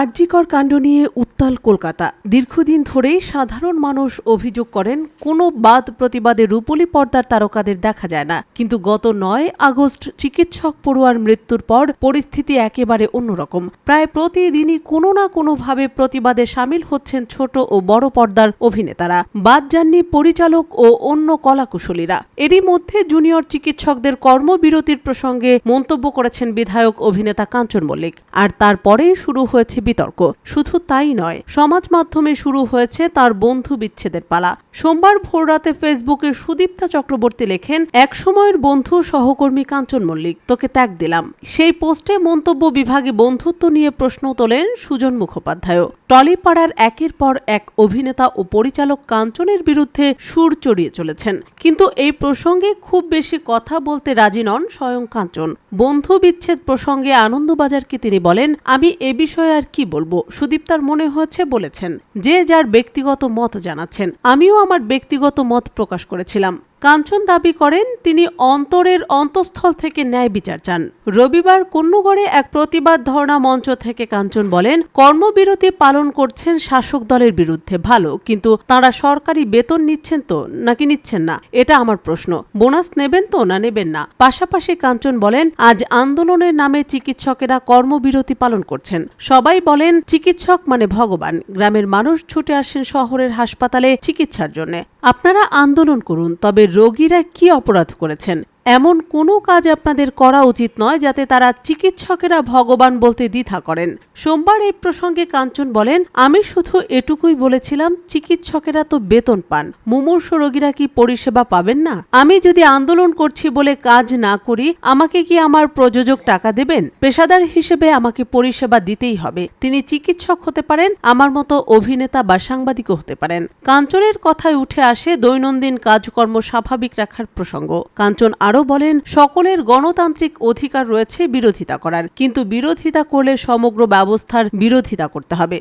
আরজিকর কাণ্ড নিয়ে উত্তাল কলকাতা। দীর্ঘদিন ধরেই সাধারণ মানুষ অভিযোগ করেন, কোনো বাদ প্রতিবাদে রূপলী পর্দার তারকাদের দেখা যায় না। কিন্তু গত নয় আগস্ট চিকিৎসক পড়ুয়ার মৃত্যুর পর পরিস্থিতি একেবারে অন্যরকম। প্রায় প্রতিদিনই কোনো না কোনোভাবে প্রতিবাদে সামিল হচ্ছেন ছোট ও বড় পর্দার অভিনেতারা। বাদ যাননি পরিচালক ও অন্য কলাকুশলীরা। এরই মধ্যে জুনিয়র চিকিৎসকদের কর্মবিরতির প্রসঙ্গে মন্তব্য করেছেন বিধায়ক অভিনেতা কাঞ্চন মল্লিক। আর তারপরেই শুরু হয়েছে বিতর্ক। শুধু তাই নয়, সমাজ মাধ্যমে শুরু হয়েছে তার বন্ধু বিচ্ছেদের পালা। সোমবার ভোররাতে ফেসবুকে সুদীপ্তা চক্রবর্তী লেখেন, এক সময়ের বন্ধু সহকর্মী কাঞ্চন মল্লিক, তোকে ত্যাগ দিলাম। সেই পোস্টে মন্তব্য বিভাগে বন্ধুত্ব নিয়ে প্রশ্ন তোলেন সুজন মুখোপাধ্যায় টলিপাড়ার একের পর এক অভিনেতা ও পরিচালক কাঞ্চনের বিরুদ্ধে সুর চড়িয়ে চলেছেন। কিন্তু এই প্রসঙ্গে খুব বেশি কথা বলতে রাজি নন স্বয়ং কাঞ্চন। বন্ধু বিচ্ছেদ প্রসঙ্গে আনন্দবাজারকে তিনি বলেন, আমি এ বিষয়ে আর কি বলব? সুদীপ তার মনে হয়েছে বলেছেন, যে যার ব্যক্তিগত মত জানাচ্ছেন, আমিও আমার ব্যক্তিগত মত প্রকাশ করেছিলাম। কাঞ্চন দাবি করেন তিনি অন্তরের অন্তঃস্থল থেকে ন্যায় বিচার চান। রবিবার কন্যগড়ে এক প্রতিবাদ ধর্ণা মঞ্চ থেকে কাঞ্চন বলেন, কর্মবিরতি পালন করছেন শাসক দলের বিরুদ্ধে ভালো, কিন্তু তারা সরকারি বেতন নিচ্ছেন তো নাকি নিচ্ছেন না? এটা আমার প্রশ্ন। বোনাস নেবেন তো না নেবেন না? পাশাপাশি কাঞ্চন বলেন, আজ আন্দোলনের নামে চিকিৎসকেরা কর্মবিরতি পালন করছেন। সবাই বলেন, চিকিৎসক মানে ভগবান। গ্রামের মানুষ ছুটে আসেন শহরের হাসপাতালে চিকিৎসার জন্য। আপনারা আন্দোলন করুন, তবে রোগীরা কি অপরাধ করেছেন? এমন কোনো কাজ আপনাদের করা উচিত নয় যাতে তারা চিকিৎসকেরা ভগবান বলতে দ্বিধা করেন। সোমবার এই প্রসঙ্গে কাঞ্চন বলেন, আমি শুধু এটুকুই বলেছিলাম, চিকিৎসকেরা তো বেতন পান। মুমূর্ষ রোগীরা কি পরিষেবা পাবেন না? আমি যদি আন্দোলন করছি বলে কাজ না করি, আমাকে কি আমার প্রযোজক টাকা দেবেন? পেশাদার হিসেবে আমাকে পরিষেবা দিতেই হবে। তিনি চিকিৎসক হতে পারেন, আমার মতো অভিনেতা বা সাংবাদিকও হতে পারেন। কাঞ্চনের কথায় উঠে আসে দৈনন্দিন কাজকর্ম স্বাভাবিক রাখার প্রসঙ্গ। কাঞ্চন আরও বলেন, সকলের গণতান্ত্রিক অধিকার রয়েছে বিরোধিতা করার, কিন্তু বিরোধিতা করলে সমগ্র ব্যবস্থার বিরোধিতা করতে হবে।